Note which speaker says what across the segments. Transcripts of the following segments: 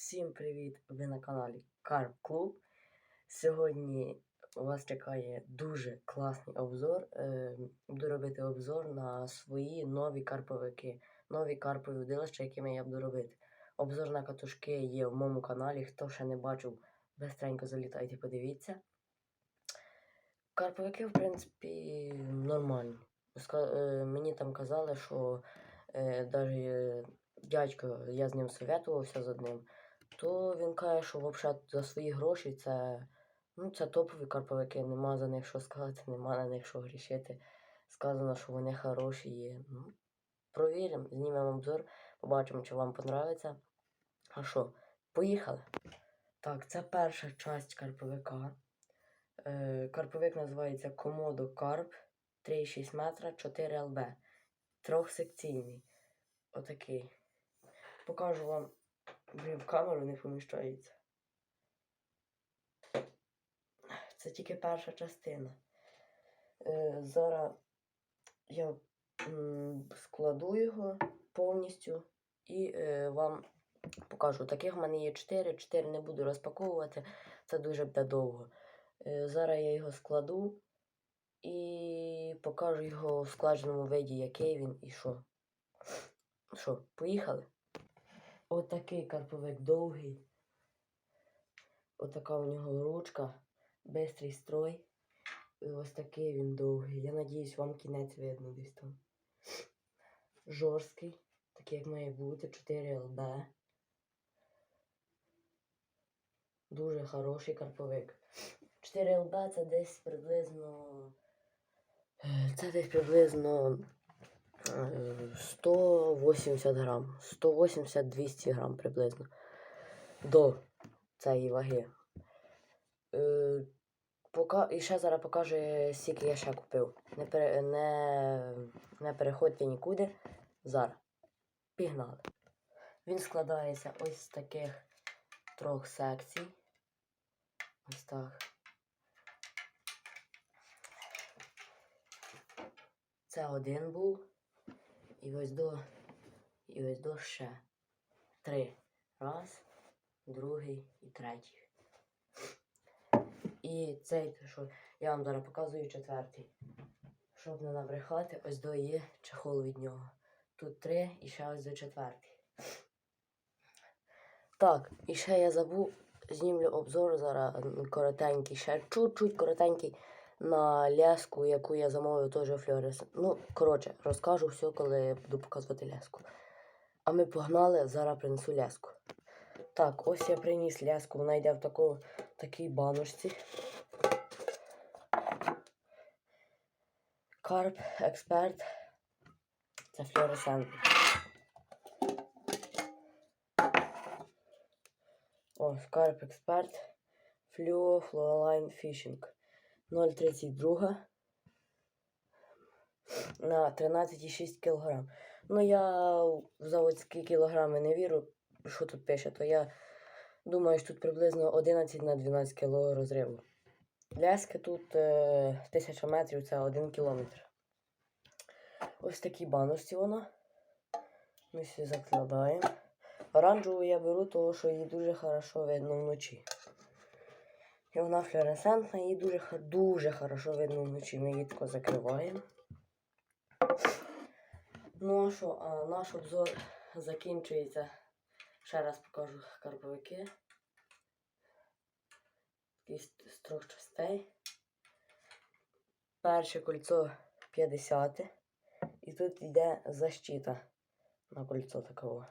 Speaker 1: Всім привіт! Ви на каналі Карп Клуб. Сьогодні вас чекає дуже класний обзор. Е, Буду робити обзор на свої нові карповики, нові карпові удилища, якими я буду робити. Обзор на катушки є в моєму каналі. Хто ще не бачив, бистренько залітайте, подивіться. Карповики, в принципі, нормальні. Е, Мені там казали, що е, навіть дядько, я з ним советувався з одним, то він каже, що взагалі за свої гроші це, ну, це топові карповики, нема за них що сказати, нема на них що грішити. Сказано, що вони хороші є. Ну, провіримо, знімемо обзор, побачимо, чи вам подобається. А що, поїхали? Так, це перша часть карповика. Е, карповик називається Komodo Carp 3,6 метра 4 ЛБ. Трьохсекційний. Отакий. Покажу вам. Блін, в камеру не поміщається. Це тільки перша частина. Е, зараз я складу його повністю і е, вам покажу. Таких в мене є 4. 4 не буду розпаковувати, це дуже буде довго. Е, зараз я його складу і покажу його в складеному виді, який він і що. Що, поїхали? Отакий карповик довгий. Отака у нього ручка, бистрий строй. І ось такий він довгий. Я надіюсь, вам кінець видно десь там. Жорсткий, такий як має бути, 4 ЛБ. Дуже хороший карповик. 4 ЛБ це десь приблизно. е, Це десь приблизно 180 грам. 180-200 грам приблизно. До цієї ваги. Е, і ще зараз покажу, скільки я ще купив. Не, пере, не, не переходьте нікуди. Зараз. Пігнали. Він складається ось з таких трьох секцій. Ось так. Це один був. І ось до. І ось до ще. Три. Раз, другий і третій. І цей, що я вам зараз показую четвертий. Щоб не набрехати, ось до є чехол від нього. Тут три і ще ось до четвертий. Так, і ще я забув, знімлю обзор зараз коротенький, ще чуть-чуть коротенький на ляску, яку я замовив теж у Флорес. Ну, коротше, розкажу все, коли буду показувати ляску. А ми погнали, зараз принесу ляску. Так, ось я приніс ляску, вона йде в таку, такій баночці. Карп Експерт. Це флуоресцентний. Ось Карп Експерт. Fluo Fluoline Fishing. 0,32 на 13,6 кг. Ну, я в заводські кілограми не вірю, що тут пише, то я думаю, що тут приблизно 11 на 12 кг розриву. Ляски тут е, 1000 метрів це 1 кілометр. Ось такі баночці вона. Ми всі закладаємо. Оранжеву я беру, тому що її дуже хорошо видно вночі. І вона флуоресцентна, її дуже, дуже хорошо видно вночі. Ми її тако закриваємо. Ну а що, а наш обзор закінчується. Ще раз покажу карповики. Такі з з трьох частей. Перше кольцо 50. І тут йде защита на кольцо такого.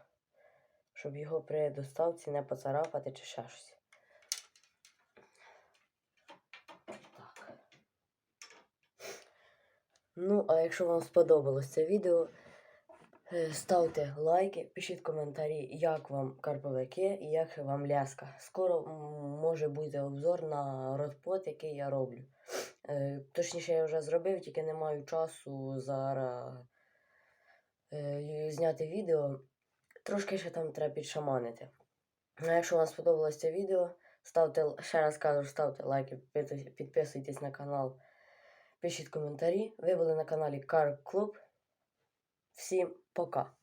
Speaker 1: Щоб його при доставці не поцарапати чи ще щось. Ну, а якщо вам сподобалось це відео, е, ставте лайки, пишіть коментарі, як вам карповики і як вам ляска. Скоро може бути обзор на родпот, який я роблю. Е, Точніше, я вже зробив, тільки не маю часу зараз е, зняти відео. Трошки ще там треба підшаманити. А якщо вам сподобалось це відео, ставте, ще раз кажу, ставте лайки, підписуйтесь на канал, пишіть коментарі. Ви були на каналі Car Club. Всім пока!